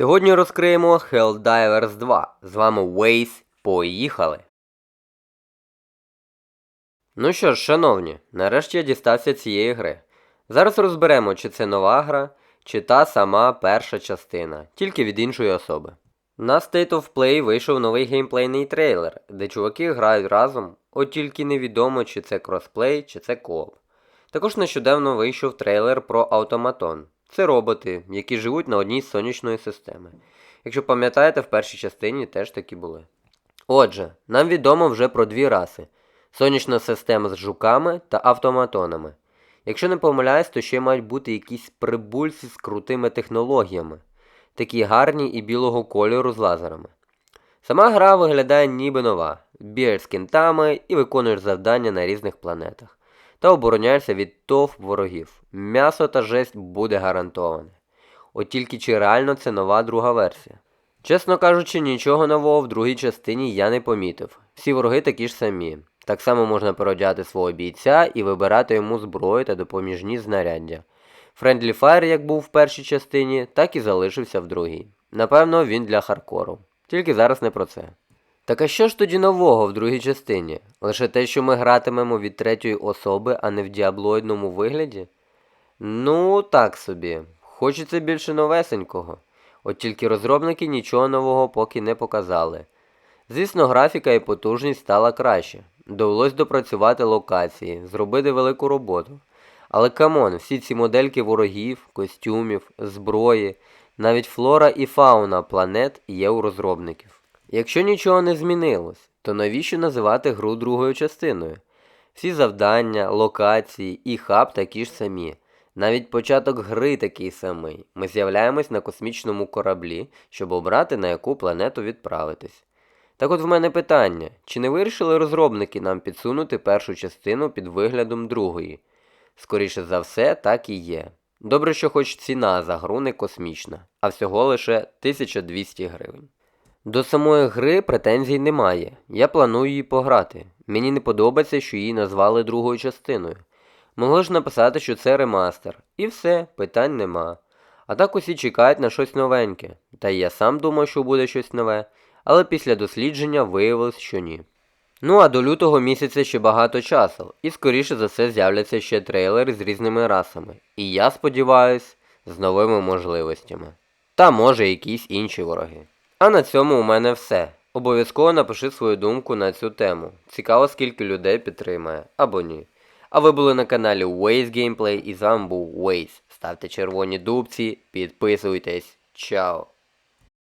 Сьогодні розкриємо Helldivers 2. З вами Waze. Поїхали! Ну що ж, шановні, нарешті я дістався цієї гри. Зараз розберемо, чи це нова гра, чи та сама перша частина, тільки від іншої особи. На State of Play вийшов новий геймплейний трейлер, де чуваки грають разом, от тільки невідомо, чи це кросплей, чи це кооп. Також нещодавно вийшов трейлер про автоматон. Це роботи, які живуть на одній з сонячної системи. Якщо пам'ятаєте, в першій частині теж такі були. Отже, нам відомо вже про дві раси: сонячна система з жуками та автоматонами. Якщо не помиляюсь, то ще мають бути якісь прибульці з крутими технологіями, такі гарні і білого кольору з лазерами. Сама гра виглядає ніби нова, бігаєш з кінтами і виконуєш завдання на різних планетах та обороняєшся від товп ворогів. М'ясо та жесть буде гарантоване. От тільки чи реально це нова друга версія? Чесно кажучи, нічого нового в другій частині я не помітив. Всі вороги такі ж самі. Так само можна переодяти свого бійця і вибирати йому зброю та допоміжні знаряддя. Friendly Fire, як був в першій частині, так і залишився в другій. Напевно, він для хардкору. Тільки зараз не про це. Так а що ж тоді нового в другій частині? Лише те, що ми гратимемо від третьої особи, а не в діаблоїдному вигляді? Ну, так собі. Хочеться більше новесенького. От тільки розробники нічого нового поки не показали. Звісно, графіка і потужність стала краще. Довелось допрацювати локації, зробити велику роботу. Але камон, всі ці модельки ворогів, костюмів, зброї, навіть флора і фауна планет є у розробників. Якщо нічого не змінилось, то навіщо називати гру другою частиною? Всі завдання, локації і хаб такі ж самі. Навіть початок гри такий самий. Ми з'являємось на космічному кораблі, щоб обрати на яку планету відправитись. Так от в мене питання: чи не вирішили розробники нам підсунути першу частину під виглядом другої? Скоріше за все, так і є. Добре, що хоч ціна за гру не космічна, а всього лише 1200 гривень. До самої гри претензій немає. Я планую її пограти. Мені не подобається, що її назвали другою частиною. Могли ж написати, що це ремастер. І все, питань нема. А так усі чекають на щось новеньке. Та й я сам думав, що буде щось нове, але після дослідження виявилось, що ні. Ну а до лютого місяця ще багато часу, і скоріше за все з'являться ще трейлери з різними расами. І я сподіваюсь, з новими можливостями. Та може якісь інші вороги. А на цьому у мене все. Обов'язково напиши свою думку на цю тему. Цікаво, скільки людей підтримає або ні. А ви були на каналі Waze Gameplay і з вами був Waze. Ставте червоні дубці, підписуйтесь. Чао!